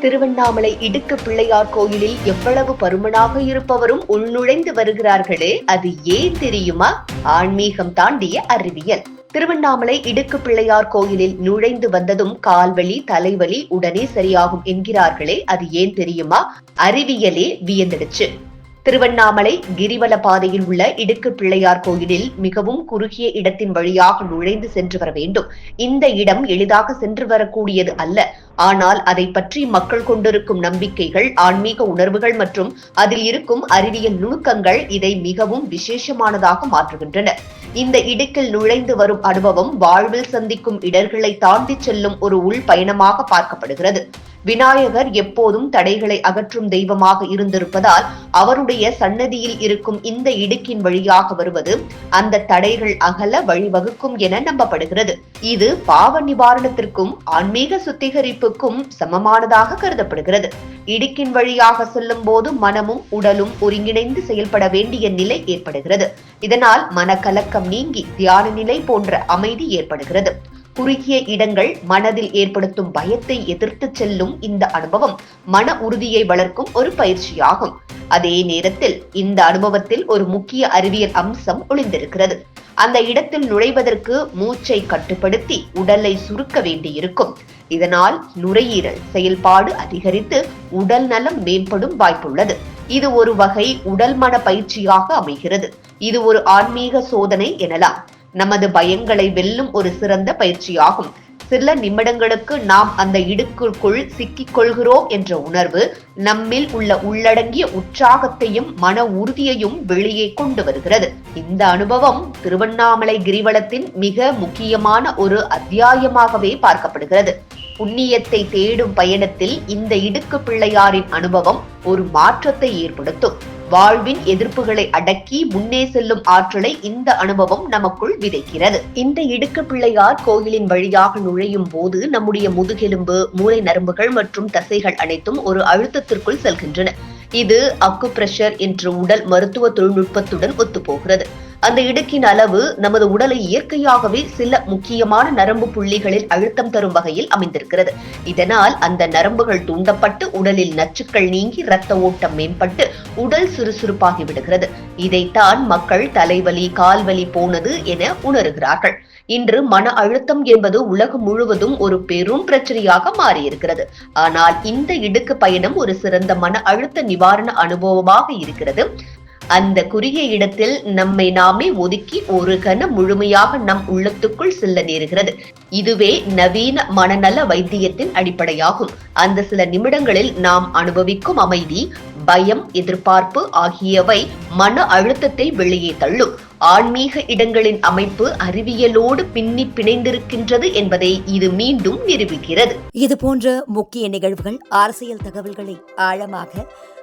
திருவண்ணாமலை இடுக்கு பிள்ளையார் கோயிலில் எவ்வளவு பருமனாக இருப்பவரும் உள்நுழைந்து வருகிறார்களே அது ஏன் தெரியுமா? ஆன்மீகம் தாண்டிய அறிவியல். திருவண்ணாமலை இடுக்கு பிள்ளையார் கோயிலில் நுழைந்து வந்ததும் கால்வலி தலைவலி உடனே சரியாகும் என்கிறார்களே அது ஏன் தெரியுமா? அறிவியலே வியந்திடுச்சு. திருவண்ணாமலை கிரிவல பாதையில் உள்ள இடுக்கு பிள்ளையார் கோயிலில் மிகவும் குறுகிய இடத்தின் வழியாக நுழைந்து சென்று வர வேண்டும். இந்த இடம் எளிதாக சென்று வரக்கூடியது அல்ல. ஆனால் அதை பற்றி மக்கள் கொண்டிருக்கும் நம்பிக்கைகள் ஆன்மீக உணர்வுகள் மற்றும் அதில் இருக்கும் அறிவியல் நுணுக்கங்கள் இதை மிகவும் விசேஷமானதாக மாற்றுகின்றன. இந்த இடுக்கில் நுழைந்து வரும் அனுபவம் வாழ்வில் சந்திக்கும் இடர்களை தாண்டி செல்லும் ஒரு உள் பயணமாக பார்க்கப்படுகிறது. விநாயகர் எப்போதும் தடைகளை அகற்றும் தெய்வமாக இருந்திருப்பதால் அவருடைய சன்னதியில் இருக்கும் இந்த இடுக்கின் வழியாக வருவது அந்த தடைகள் அகல வழிவகுக்கும் என நம்பப்படுகிறது. இது பாவ நிவாரணத்திற்கும் ஆன்மீக சுத்திகரிப்புக்கும் சமமானதாக கருதப்படுகிறது. இடுக்கின் வழியாக செல்லும் போது மனமும் உடலும் ஒருங்கிணைந்து செயல்பட வேண்டிய நிலை ஏற்படுகிறது. இதனால் மனக்கலக்கம் நீங்கி தியான நிலை போன்ற அமைதி ஏற்படுகிறது. குறுகிய இடங்கள் மனதில் ஏற்படுத்தும் பயத்தை எதிர்த்து செல்லும் இந்த அனுபவம் மன உறுதியை வளர்க்கும் ஒரு பயிற்சியாகும். அதே நேரத்தில் இந்த அனுபவத்தில் ஒரு முக்கிய அறிவியல் அம்சம் ஒளிந்திருக்கிறது. அந்த இடத்தில் நுழைவதற்கு மூச்சை கட்டுப்படுத்தி உடலை சுருக்க வேண்டியிருக்கும். இதனால் நுரையீரல் செயல்பாடு அதிகரித்து உடல் நலம் மேம்படும் வாய்ப்புள்ளது. இது ஒரு வகை உடல் மன பயிற்சியாக அமைகிறது. இது ஒரு ஆன்மீக சோதனை எனலாம். நமது பயங்களை வெல்லும் ஒரு சிறந்த பயிற்சியாகும். சில நிமிடங்களுக்கு நாம் அந்த இடுக்குக்குள் சிக்கிக் கொள்கிறோம் என்ற உணர்வு நம்மில் உள்ள உள்ளடங்கிய உற்சாகத்தையும் மன உறுதியையும் வெளியே கொண்டு வருகிறது. இந்த அனுபவம் திருவண்ணாமலை கிரிவலத்தின் மிக முக்கியமான ஒரு அத்தியாயமாகவே பார்க்கப்படுகிறது. புண்ணியத்தை தேடும் பயணத்தில் இந்த இடுக்கு பிள்ளையாரின் அனுபவம் ஒரு மாற்றத்தை ஏற்படுத்தும். வாழ்வின் எதிர்ப்புகளை அடக்கி முன்னே செல்லும் ஆற்றலை இந்த அனுபவம் நமக்குள் விதைக்கிறது. இந்த இடுக்கு பிள்ளையார் கோயிலின் வழியாக நுழையும் போது நம்முடைய முதுகெலும்பு மூளை நரம்புகள் மற்றும் தசைகள் அனைத்தும் ஒரு அழுத்தத்திற்குள் செல்கின்றன. இது அக்கு பிரஷர் என்ற உடல் மருத்துவ தொழில்நுட்பத்துடன் ஒத்துப்போகிறது. அந்த இடுக்கின் அளவு நமது உடலை இயற்கையாகவே சில முக்கியமான நரம்பு புள்ளிகளில் அழுத்தம் தரும் வகையில் அமைந்திருக்கிறது. இதனால் அந்த நரம்புகள் தூண்டப்பட்டு உடலில் நச்சுக்கள் நீங்கி இரத்த ஓட்டம் மேம்பட்டு உடல் சுறுசுறுப்பாகி விடுகிறது. இதைத்தான் மக்கள் தலைவலி கால்வலி போனது என உணர்கிறார்கள். இன்று மன அழுத்தம் என்பது உலகம் முழுவதும் ஒரு பெரும் பிரச்சனையாக மாறியிருக்கிறது. ஆனால் இந்த இடுக்கு பயணம் ஒரு சிறந்த மன அழுத்த நிவாரண அனுபவமாக இருக்கிறது. அந்த குறுகிய இடத்தில் நம்மை நாமே ஒதுக்கி ஒரு கணம் முழுமையாக நம் உள்ளத்துக்குள் செல்ல நேருகிறது. இதுவே நவீன மனநல வைத்தியத்தின் அடிப்படையாகும். அந்த சில நிமிடங்களில் நாம் அனுபவிக்கும் அமைதி பயம் எதிர்பார்ப்பு ஆகியவை மன அழுத்தத்தை வெளியே தள்ளும். ஆன்மீக இடங்களின் அமைப்பு அறிவியலோடு பின்னி பிணைந்திருக்கின்றது என்பதை இது மீண்டும் நிரூபிக்கிறது. இது போன்ற முக்கிய நிகழ்வுகள் அரசியல் தகவல்களை ஆழமாக